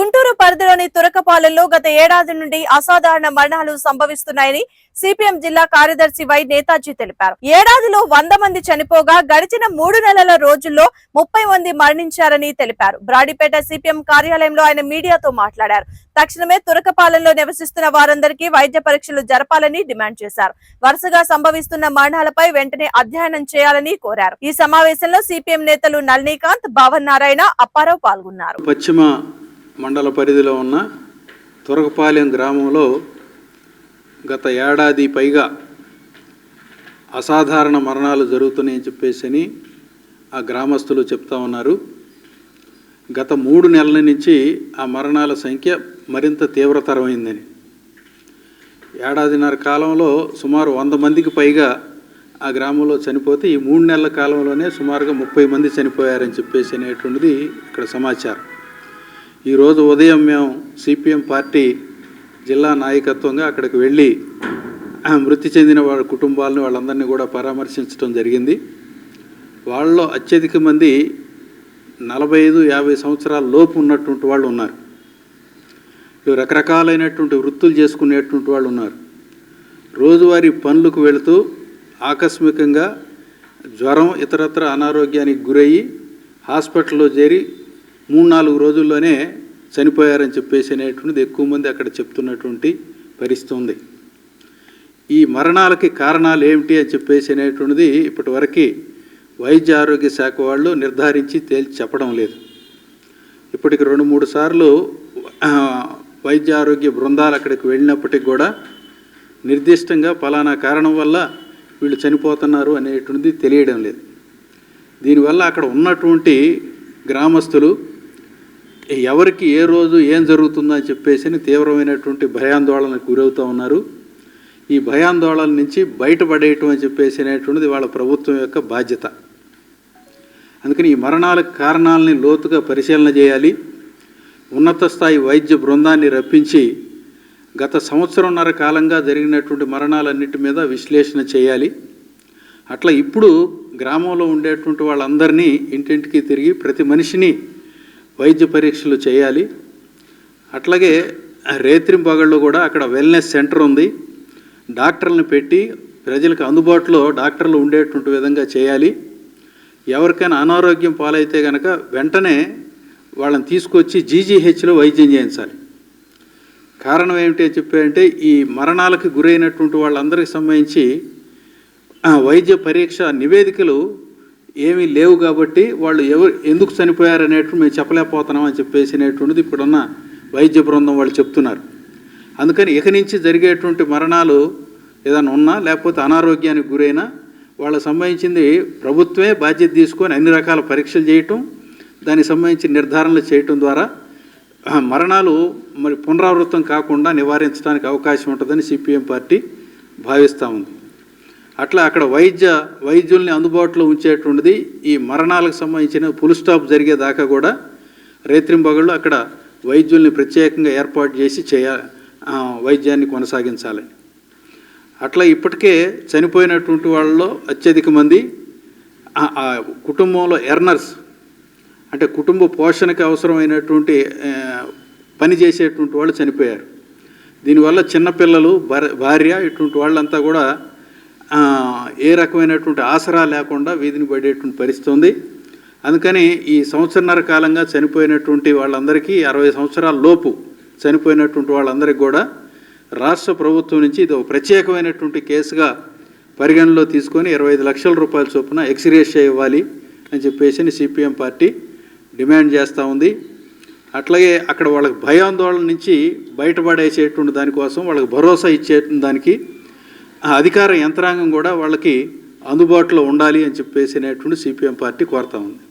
గుంటూరు పరిధిలోని తురకపాలెంలో గత ఏడాది నుండి అసాధారణ మరణాలు సంభవిస్తున్నాయని సిపిఎం జిల్లా కార్యదర్శి వై నేతాజీ తెలిపారు. ఏడాదిలో వంద మంది చనిపోగా గడిచిన మూడు నెలల రోజుల్లో ముప్పై మంది మరణించారని తెలిపారు. బ్రాడీపేట సిపిఎం కార్యాలయంలో ఆయన మీడియాతో మాట్లాడారు. తక్షణమే తురకపాలెంలో నివసిస్తున్న వారందరికీ వైద్య పరీక్షలు జరపాలని డిమాండ్ చేశారు. వరుసగా సంభవిస్తున్న మరణాలపై వెంటనే అధ్యయనం చేయాలని కోరారు. ఈ సమావేశంలో సిపిఎం నేతలు నళినీకాంత్ భావన్ నారాయణ అప్పారావు పాల్గొన్నారు. పశ్చిమ మండల పరిధిలో ఉన్న తురకపాలెం గ్రామంలో గత ఏడాది పైగా అసాధారణ మరణాలు జరుగుతున్నాయని చెప్పేసి అని ఆ గ్రామస్తులు చెప్తా ఉన్నారు. గత మూడు నెలల నుంచి ఆ మరణాల సంఖ్య మరింత తీవ్రతరమైందని. ఏడాదిన్నర కాలంలో సుమారు వంద మందికి పైగా ఆ గ్రామంలో చనిపోతే ఈ మూడు నెలల కాలంలోనే సుమారుగా ముప్పై మంది చనిపోయారని చెప్పేసి అనేటువంటిది ఇక్కడ సమాచారం. ఈరోజు ఉదయం మేము సిపిఎం పార్టీ జిల్లా నాయకత్వంగా అక్కడికి వెళ్ళి మృతి చెందిన వాళ్ళ కుటుంబాలను వాళ్ళందరినీ కూడా పరామర్శించడం జరిగింది. వాళ్ళలో అత్యధిక మంది నలభై ఐదు యాభై సంవత్సరాల లోపు ఉన్నటువంటి వాళ్ళు ఉన్నారు. వీళ్ళు రకరకాలైనటువంటి వృత్తులు చేసుకునేటువంటి వాళ్ళు ఉన్నారు. రోజువారీ పనులకు వెళుతూ ఆకస్మికంగా జ్వరం ఇతరత్ర అనారోగ్యానికి గురయ్యి హాస్పిటల్లో చేరి మూడు నాలుగు రోజుల్లోనే చనిపోయారని చెప్పేసి అనేటువంటిది ఎక్కువ మంది అక్కడ చెప్తున్నటువంటి పరిస్థితి ఉంది. ఈ మరణాలకి కారణాలు ఏమిటి అని చెప్పేసి అనేటువంటిది ఇప్పటి వరకు వైద్య ఆరోగ్య శాఖ వాళ్ళు నిర్ధారించి తేల్చి చెప్పడం లేదు. ఇప్పటికి రెండు మూడు సార్లు వైద్య ఆరోగ్య బృందాలు అక్కడికి వెళ్ళినప్పటికి కూడా నిర్దిష్టంగా పలానా కారణం వల్ల వీళ్ళు చనిపోతున్నారు అనేటువంటిది తెలియడం లేదు. దీనివల్ల అక్కడ ఉన్నటువంటి గ్రామస్తులు ఎవరికి ఏ రోజు ఏం జరుగుతుందో అని చెప్పేసి తీవ్రమైనటువంటి భయాందోళనకు గురవుతూ ఉన్నారు. ఈ భయాందోళన నుంచి బయటపడేయటం అని చెప్పేసి అనేటువంటిది వాళ్ళ ప్రభుత్వం యొక్క బాధ్యత. అందుకని ఈ మరణాలకు కారణాలని లోతుగా పరిశీలన చేయాలి. ఉన్నత స్థాయి వైద్య బృందాన్ని రప్పించి గత సంవత్సరంన్నర కాలంగా జరిగినటువంటి మరణాలన్నిటి మీద విశ్లేషణ చేయాలి. అట్లా ఇప్పుడు గ్రామంలో ఉండేటువంటి వాళ్ళందరినీ ఇంటింటికి తిరిగి ప్రతి మనిషిని వైద్య పరీక్షలు చేయాలి. అట్లాగే రేత్రింపగళ్ళు కూడా అక్కడ వెల్నెస్ సెంటర్ ఉంది. డాక్టర్లను పెట్టి ప్రజలకు అందుబాటులో డాక్టర్లు ఉండేటువంటి విధంగా చేయాలి. ఎవరికైనా అనారోగ్యం పాలైతే కనుక వెంటనే వాళ్ళని తీసుకొచ్చి జీజీహెచ్లో వైద్యం చేయించాలి. కారణం ఏమిటి అని చెప్పారంటే ఈ మరణాలకు గురైనటువంటి వాళ్ళందరికీ సంబంధించి వైద్య పరీక్ష నివేదికలు ఏమీ లేవు కాబట్టి వాళ్ళు ఎవరు ఎందుకు చనిపోయారు అనేటువంటి మేము చెప్పలేకపోతున్నాం అని చెప్పేసి అనేటువంటిది ఇప్పుడున్న వైద్య బృందం వాళ్ళు చెప్తున్నారు. అందుకని ఇక నుంచి జరిగేటువంటి మరణాలు ఏదైనా ఉన్నా లేకపోతే అనారోగ్యానికి గురైనా వాళ్ళకి సంబంధించింది ప్రభుత్వమే బాధ్యత తీసుకొని అన్ని రకాల పరీక్షలు చేయటం దానికి సంబంధించి నిర్ధారణలు చేయటం ద్వారా మరణాలు మరి పునరావృతం కాకుండా నివారించడానికి అవకాశం ఉంటుందని సిపిఎం పార్టీ భావిస్తూ ఉంది. అట్లా అక్కడ వైద్య వైద్యుల్ని అందుబాటులో ఉంచేటువంటిది ఈ మరణాలకు సంబంధించిన ఫుల్ స్టాప్ జరిగేదాకా కూడా రేత్రింబగళ్ళు అక్కడ వైద్యుల్ని ప్రత్యేకంగా ఏర్పాటు చేసి చేయ వైద్యాన్ని కొనసాగించాలని అట్లా ఇప్పటికే చనిపోయినటువంటి వాళ్ళలో అత్యధిక మంది ఆ- కుటుంబంలో ఎర్నర్స్ అంటే కుటుంబ పోషణకి అవసరమైనటువంటి పని చేసేటువంటి వాళ్ళు చనిపోయారు. దీనివల్ల చిన్నపిల్లలు భార్య- భార్య ఇటువంటి వాళ్ళంతా కూడా ఏ రకమైనటువంటి ఆసరా లేకుండా వీధిని పడేటువంటి పరిస్థితి ఉంది. అందుకని ఈ సంవత్సరన్నర కాలంగా చనిపోయినటువంటి వాళ్ళందరికీ అరవై సంవత్సరాల లోపు చనిపోయినటువంటి వాళ్ళందరికీ కూడా రాష్ట్ర ప్రభుత్వం నుంచి ఇది ఒక ప్రత్యేకమైనటువంటి కేసుగా పరిగణలో తీసుకొని ఇరవై ఐదు లక్షల రూపాయల చొప్పున ఎక్స్గ్రేషియా ఇవ్వాలి అని చెప్పేసి సిపిఎం పార్టీ డిమాండ్ చేస్తూ ఉంది. అట్లాగే అక్కడ వాళ్ళకి భయాందోళన నుంచి బయటపడేసేటువంటి దానికోసం వాళ్ళకి భరోసా ఇచ్చేటువంటి దానికి అధికార యంత్రాంగం కూడా వాళ్ళకి అందుబాటులో ఉండాలి అని చెప్పేసి అనేటువంటి సిపిఎం పార్టీ కోరుతా ఉంది.